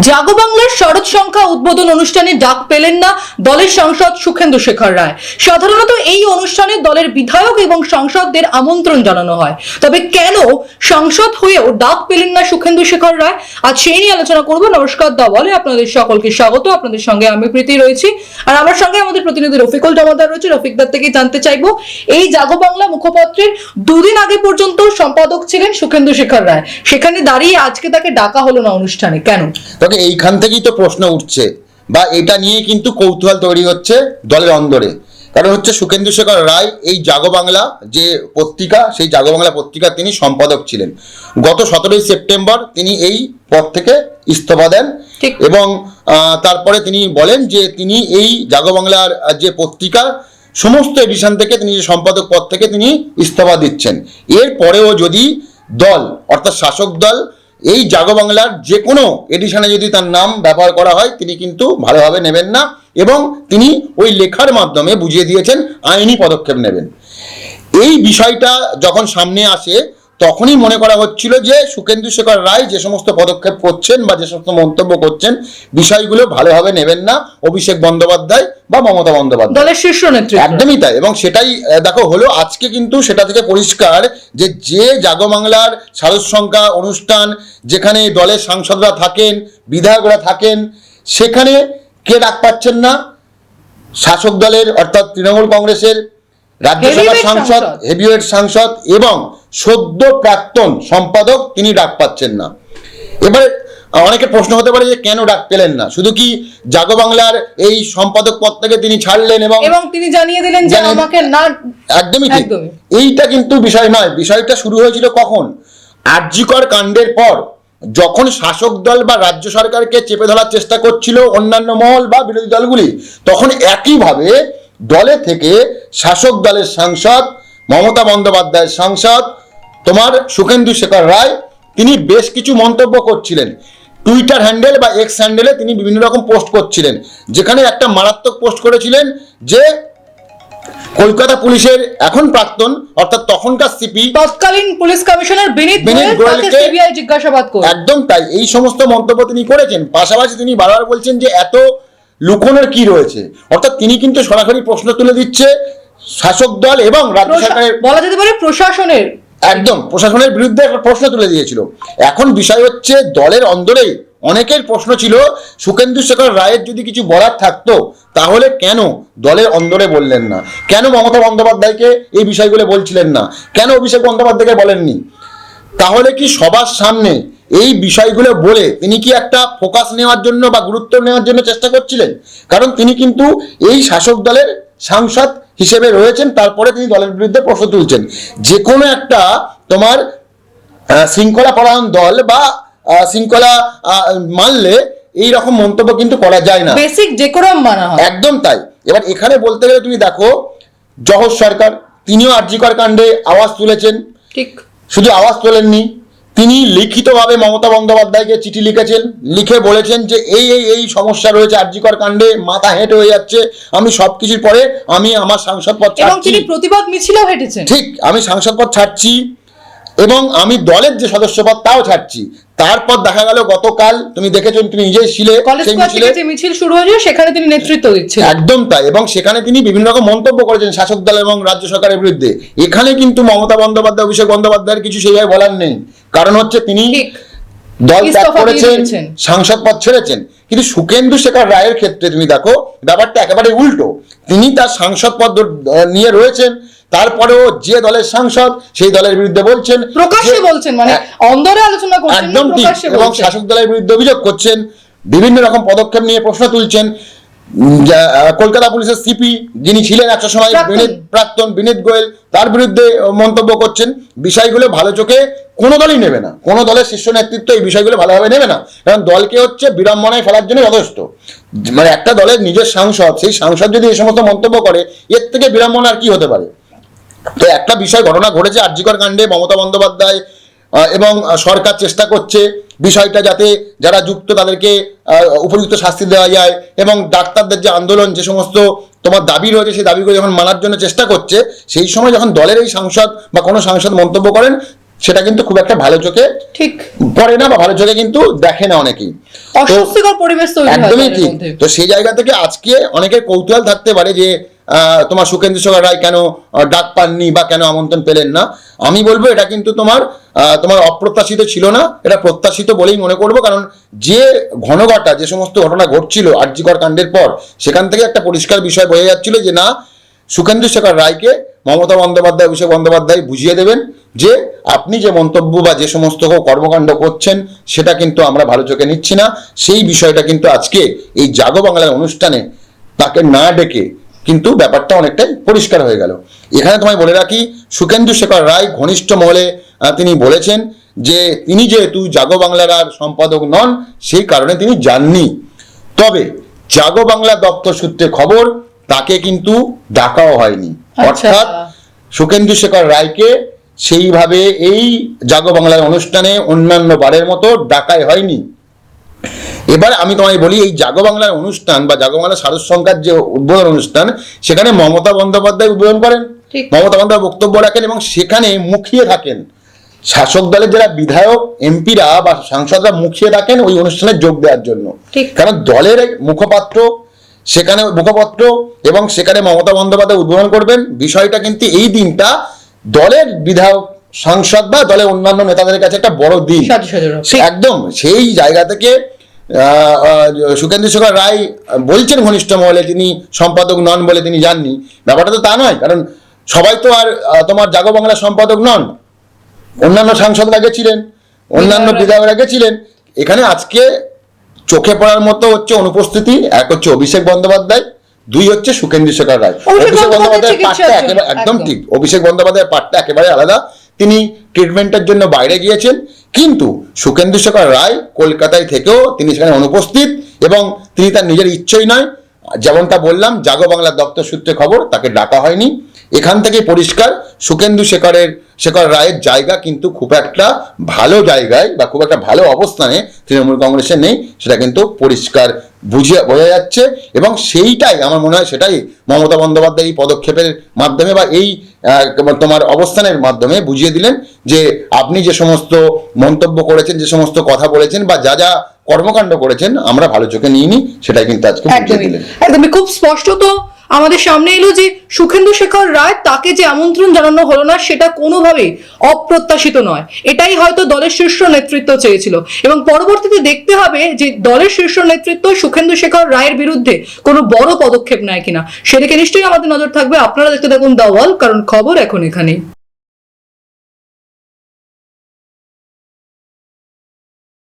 জাগো বাংলার শরৎ সংখ্যা উদ্বোধন অনুষ্ঠানে ডাক পেলেন না দলের সাংসদ সুখেন্দু শেখর রায়। সাধারণত এই অনুষ্ঠানে দলের বিধায়ক এবং সাংসদদের আমন্ত্রণ জানানো হয়। তবে কেন সাংসদ হয়েও ডাক পেলেন না সুখেন্দু শেখর রায়? আজ সেই নিয়ে আলোচনা করব। নমস্কার দা বলে আপনাদের সকলকে স্বাগত। আপনাদের সঙ্গে আমি প্রীতি রয়েছি। আর আমার সঙ্গে আমাদের প্রতিনিধি রফিকুল জমাদার রয়েছে। রফিকদার থেকে জানতে চাইব? এই জাগো বাংলা মুখপত্রের দুদিন আগে পর্যন্ত সম্পাদক ছিলেন সুখেন্দু শেখর রায়। সেখানে দাঁড়িয়ে আজকে তাকে ডাকা হলো না অনুষ্ঠানে। কেন? তোকে এইখান থেকেই তো প্রশ্ন উঠছে। বা এটা নিয়ে কিন্তু কৌতূহল তৈরি হচ্ছে দলের অন্দরে। কারণ হচ্ছে সুখেন্দু শেখর রায় এই জাগো বাংলা যে পত্রিকা সেই জাগো বাংলা পত্রিকার তিনি সম্পাদক ছিলেন। গত সতেরোই সেপ্টেম্বর তিনি এই পদ থেকে ইস্তফা দেন এবং তারপরে তিনি বলেন যে তিনি এই জাগো বাংলার যে পত্রিকা সমস্ত এডিশন থেকে তিনি যে সম্পাদক পদ থেকে তিনি ইস্তফা দিচ্ছেন। এর পরেও যদি দল অর্থাৎ শাসক দল এই জাগো বাংলার যে কোনো এডিশনে যদি তার নাম ব্যবহার করা হয়, তিনি কিন্তু ভালোভাবে নেবেন না এবং তিনি ওই লেখার মাধ্যমে বুঝিয়ে দিয়েছেন, আইনি পদক্ষেপ নেবেন। এই বিষয়টা যখন সামনে আসে তখনই মনে করা হচ্ছিল যে সুকেন্দু শেখর রায় যে সমস্ত পদক্ষেপ করছেন বা যে সমস্ত মন্তব্য করছেন বিষয়গুলো ভালোভাবে নেবেন না অভিষেক বন্দ্যোপাধ্যায় বা মমতা বন্দ্যোপাধ্যায়। দলের শীর্ষ নেতৃত্ব। একদমই তাই এবং সেটাই দেখো হলো আজকে কিন্তু সেটা থেকে পরিষ্কার যে যে জাগো বাংলার সারস সংখ্যা অনুষ্ঠান যেখানে দলের সাংসদরা থাকেন বিধায়করা থাকেন সেখানে কে ডাক পাচ্ছেন না? শাসক দলের অর্থাৎ তৃণমূল কংগ্রেসের রাজ্যসভার সাংসদ সাংসদ। হেভিওয়েট সাংসদ এবং সদ্য প্রাক্তন সম্পাদক তিনি ডাক পাচ্ছেন না। এবারে অনেকের প্রশ্ন হতে পারে যে কেন ডাক পেলেন না? শুধু কি জাগো বাংলার এই সম্পাদক পদ থেকে তিনি ছাড়লেন এবং এবং তিনি জানিয়ে দিলেন যে আমাকে না একদমই ঠিক। এইটা কিন্তু বিষয় নয়। বিষয়টা শুরু হয়েছিল কখন? আর্যিকর কাণ্ডের পর যখন শাসক দল বা রাজ্য সরকারকে চেপে ধরার চেষ্টা করছিল অন্যান্য মহল বা বিরোধী দলগুলি তখন একইভাবে দলে থেকে শাসক দলের সাংসদ মমতা বন্দ্যোপাধ্যায়ের সাংসদ তোমার সুখেন্দু শেখর রায় তিনি বেশ কিছু মন্তব্য করছিলেন। টুইটার হ্যান্ডেল বা এক্স হ্যান্ডেলে তিনি বিভিন্ন রকম পোস্ট করছিলেন। যেখানে একটা মারাত্মক পোস্ট করেছিলেন যে কলকাতা পুলিশের এখন প্রাক্তন অর্থাৎ তখনকার সিপি তৎকালীন পুলিশ কমিশনার বিনীত গোয়েলকে- সিবিআই জিজ্ঞাসাবাদ করে। একদম তাই এই সমস্ত মন্তব্য তিনি করেছেন। পাশাপাশি তিনি বারবার বলছেন যে এত লুকোনোর কি রয়েছে? অর্থাৎ তিনি কিন্তু সরাসরি প্রশ্ন তুলে দিচ্ছে শাসক দল এবং রাজ্য সরকারের বলা যেতে পারে প্রশাসনের একদম, প্রশাসনের বিরুদ্ধে একটা প্রশ্ন তুলে দিয়েছিল। এখন বিষয় হচ্ছে, দলের অন্দরেই অনেকের প্রশ্ন ছিল সুকেন্দু শেখর রায়ের যদি কিছু বলার থাকতো, তাহলে কেন দলের অন্দরে বললেন না? কেন মমতা বন্দ্যোপাধ্যায়কে এই বিষয়গুলো বলছিলেন না? কেন অভিষেক বন্দ্যোপাধ্যায়কে বলেননি? তাহলে কি সবার সামনে এই বিষয়গুলো বলে তিনি কি একটা ফোকাস নেওয়ার জন্য বা গুরুত্ব নেওয়ার জন্য চেষ্টা করছিলেন? কারণ তিনি কিন্তু এই শাসক দলের সাংসদ হিসেবে রয়েছেন তারপরে তিনি দলের বিরুদ্ধে প্রশ্ন তুলছেন। যে কোনো একটা তোমার শৃঙ্খলা পরায়ণ দল বা শৃঙ্খলা মানলে এই রকম মন্তব্য কিন্তু করা যায় না। বেসিক ডেকোরাম মানা হয়। একদম তাই। এবার এখানে বলতে গেলে তুমি দেখো জহর সরকার তিনিও আর্যিকর কাণ্ডে আওয়াজ তুলেছেন। ঠিক। শুধু আওয়াজ তোলেননি তিনি লিখিতভাবে মমতা বন্দ্যোপাধ্যায়কে চিঠি লিখেছেন লিখে বলেছেন যে এই এই এই সমস্যা রয়েছে আর্যিকর কাণ্ডে মাথা হেঁট হয়ে যাচ্ছে আমি সব কিছুর পরে আমি আমার সাংসদ পদ ছাড়ছি। প্রতিবাদ মিছিল হেঁটেছেন। ঠিক আমি সাংসদ পদ ছাড়ছি এবং আমি দলের যে সদস্যপদ তাও ছাড়ছি। তারপর দেখা গেল গতকাল তুমি দেখেছ তুমি নিজেই ছিলে মিছিলে শুরু হয়েছিল সেখানে তিনি নেতৃত্ব দিচ্ছেন একদম তাই এবং সেখানে তিনি বিভিন্ন রকম মন্তব্য করেছেন শাসক দল এবং রাজ্য সরকারের বিরুদ্ধে। এখানে কিন্তু মমতা বন্দ্যোপাধ্যায় অভিষেক বন্দ্যোপাধ্যায়ের কিছু সেইভাবে বলার নেই। কারণ হচ্ছে তিনি দল ত্যাগ করেছেন সাংসদ পদ ছেড়েছেন। কিন্তু সুকেন্দু শেখর রায়ের ক্ষেত্রে তুমি দেখো ব্যাপারটা একেবারে উল্টো। তিনি তার সাংসদ পদ নিয়ে রয়েছেন তারপরেও যে দলের সাংসদ সেই দলের বিরুদ্ধে বলছেন প্রকাশ্যে বলছেন মানে অন্দরে আলোচনা করছেন একদম ঠিক এবং শাসক দলের বিরুদ্ধে অভিযোগ করছেন বিভিন্ন রকম পদক্ষেপ নিয়ে প্রশ্ন তুলছেন। কলকাতা পুলিশের সিপি যিনি ছিলেন একটা সময়। বিনীত প্রাক্তন বিনীত গোয়েল তার বিরুদ্ধে মন্তব্য করছেন। বিষয়গুলো ভালো চোখে কোনো দলই নেবে না। কোনো দলের শীর্ষ নেতৃত্ব এই বিষয়গুলো ভালোভাবে নেবে না। কারণ দলকে হচ্ছে বিড়ম্বনায় ফেলার জন্য যথেষ্ট। মানে একটা দলের নিজের সাংসদ সেই সাংসদ যদি এই সমস্ত মন্তব্য করে এর থেকে বিড়ম্বনা আর কি হতে পারে? তো একটা বিষয় ঘটনা ঘটেছে আর্যিকর কাণ্ডে মমতা বন্দ্যোপাধ্যায় এবং সরকার চেষ্টা করছে বিষয়টা যাতে যারা যুক্ত তাদেরকে উপযুক্ত শাস্তি দেওয়া যায় এবং ডাক্তারদের যে আন্দোলন যে সমস্ত তোমার দাবি রয়েছে সেই দাবিগুলো যখন মানার জন্য চেষ্টা করছে সেই সময় যখন দলের এই সাংসদ বা কোনো সাংসদ মন্তব্য করেন সেটা কিন্তু খুব একটা ভালো চোখে ঠিক। পড়ে না বা ভালো চোখে কিন্তু দেখে না অনেকেই। অস্বস্তিকর পরিবেশ তৈরি একদমই ঠিক। তো সেই জায়গা থেকে আজকে অনেকের কৌতূহল থাকতে পারে যে তোমার সুকেন্দ্র শেখর রায় কেন ডাক পাননি বা কেন আমন্ত্রণ পেলেন না? আমি বলব এটা কিন্তু তোমার তোমার অপ্রত্যাশিত ছিল না, এটা প্রত্যাশিত বলেই মনে করব, কারণ যে ঘনঘটা, যে সমস্ত ঘটনা ঘটছিল আর্যিকর কাণ্ডের পর, সেখান থেকে একটা পরিষ্কার বিষয় বোঝা যাচ্ছিল যে না সুকেন্দ্র শেখর রায়কে মমতা বন্দ্যোপাধ্যায়, অভিষেক বন্দ্যোপাধ্যায় বুঝিয়ে দেবেন যে আপনি যে মন্তব্য বা যে সমস্ত কর্মকাণ্ড করছেন, সেটা কিন্তু আমরা ভালো চোখে নিচ্ছি না। সেই বিষয়টা কিন্তু আজকে এই জাগো বাংলার অনুষ্ঠানে তাকে না ডেকে কিন্তু ব্যাপারটা অনেকটাই পরিষ্কার হয়ে গেল। এখানে তোমায় বলে রাখি সুকেন্দু শেখর রায় ঘনিষ্ঠ মহলে তিনি বলেছেন যে তিনি যেহেতু জাগো বাংলার আর সম্পাদক নন সেই কারণে তিনি যাননি। তবে জাগো বাংলা দপ্তর সূত্রে খবর তাকে কিন্তু ডাকাও হয়নি। আচ্ছা। অর্থাৎ সুকেন্দু শেখর রায়কে সেইভাবে এই জাগো বাংলার অনুষ্ঠানে অন্যান্য বারের মতো ডাকাই হয়নি। এবার আমি তোমায় বলি এই জাগো বাংলার অনুষ্ঠান বা জাগো বাংলা সারস সংখ্যার যে উদ্বোধন অনুষ্ঠান সেখানে মমতা বন্দ্যোপাধ্যায় উদ্বোধন করেন। মমতা বন্দ্যোপাধ্যায় বক্তব্য রাখেন এবং সেখানে মুখিয়ে থাকেন। শাসক দলের যারা বিধায়ক এমপিরা বা সাংসদরা মুখিয়ে থাকেন ওই অনুষ্ঠানে যোগ দেওয়ার জন্য। কারণ দলের মুখপাত্র সেখানে মুখপত্র এবং সেখানে মমতা বন্দ্যোপাধ্যায় উদ্বোধন করবেন। বিষয়টা কিন্তু এই দিনটা দলের বিধায়ক সাংসদ বা দলের অন্যান্য নেতাদের কাছে একটা বড় দিন। একদম সেই জায়গা থেকে সুকেন্দ্র শেখর রায় বলছেন ঘনিষ্ঠ মহলে তিনি সম্পাদক নন বলে তিনি যাননি ব্যাপারটা তো তা নয় কারণ সবাই তো আর তোমার জাগো বাংলা সম্পাদক নন। অন্যান্য সাংসদরা গেছিলেন অন্যান্য বিধায়করা- গেছিলেন। এখানে আজকে চোখে পড়ার মতো হচ্ছে অনুপস্থিতি এক হচ্ছে অভিষেক বন্দ্যোপাধ্যায় দুই হচ্ছে সুকেন্দ্র শেখর রায়। অভিষেক বন্দ্যোপাধ্যায়ের পাঠটা একেবারে একদম। ঠিক অভিষেক বন্দ্যোপাধ্যায়ের পাঠটা একেবারে আলাদা। তিনি ট্রিটমেন্টের জন্য বাইরে গিয়েছেন কিন্তু সুখেন্দু শেখর রায় কলকাতায় থেকেও তিনি সেখানে অনুপস্থিত এবং তিনি তার নিজের ইচ্ছেই নয়। যেমনটা বললাম, জাগো বাংলা দপ্তর সূত্রে খবর, তাকে ডাকা হয়নি। এখান থেকে পরিষ্কার সুকেন্দু শেখরের শেখর রায়ের জায়গা কিন্তু খুব একটা ভালো জায়গায় বা খুব একটা ভালো অবস্থানে তৃণমূল কংগ্রেসের নেই সেটা কিন্তু পরিষ্কার বুঝিয়ে বোঝা যাচ্ছে। এবং সেইটাই আমার মনে হয় সেটাই মমতা বন্দ্যোপাধ্যায় এই পদক্ষেপের মাধ্যমে বা এই তোমার অবস্থানের মাধ্যমে বুঝিয়ে দিলেন যে আপনি যে সমস্ত মন্তব্য করেছেন যে সমস্ত কথা বলেছেন বা যা যা কর্মকাণ্ড করেছেন আমরা ভালো চোখে নিইনি সেটাই কিন্তু আজকে বুঝিয়ে একদমই। দিলেন। একদমই। খুব স্পষ্টত আমাদের সামনে এলো যে সুখেন্দু শেখর রায়, তাকে যে আমন্ত্রণ জানানো হলো না, সেটা কোনোভাবেই অপ্রত্যাশিত নয়। এটাই হয়তো দলের শীর্ষ নেতৃত্ব চেয়েছিল। এবং পরবর্তীতে দেখতে হবে যে দলের শীর্ষ নেতৃত্ব সুখেন্দু শেখর রায়ের বিরুদ্ধে কোনো বড় পদক্ষেপ নেয় কিনা। সেদিকে নিশ্চয়ই আমাদের নজর থাকবে। আপনারা দেখতে থাকুন দা ওয়াল, কারণ খবর এখন এখানেই।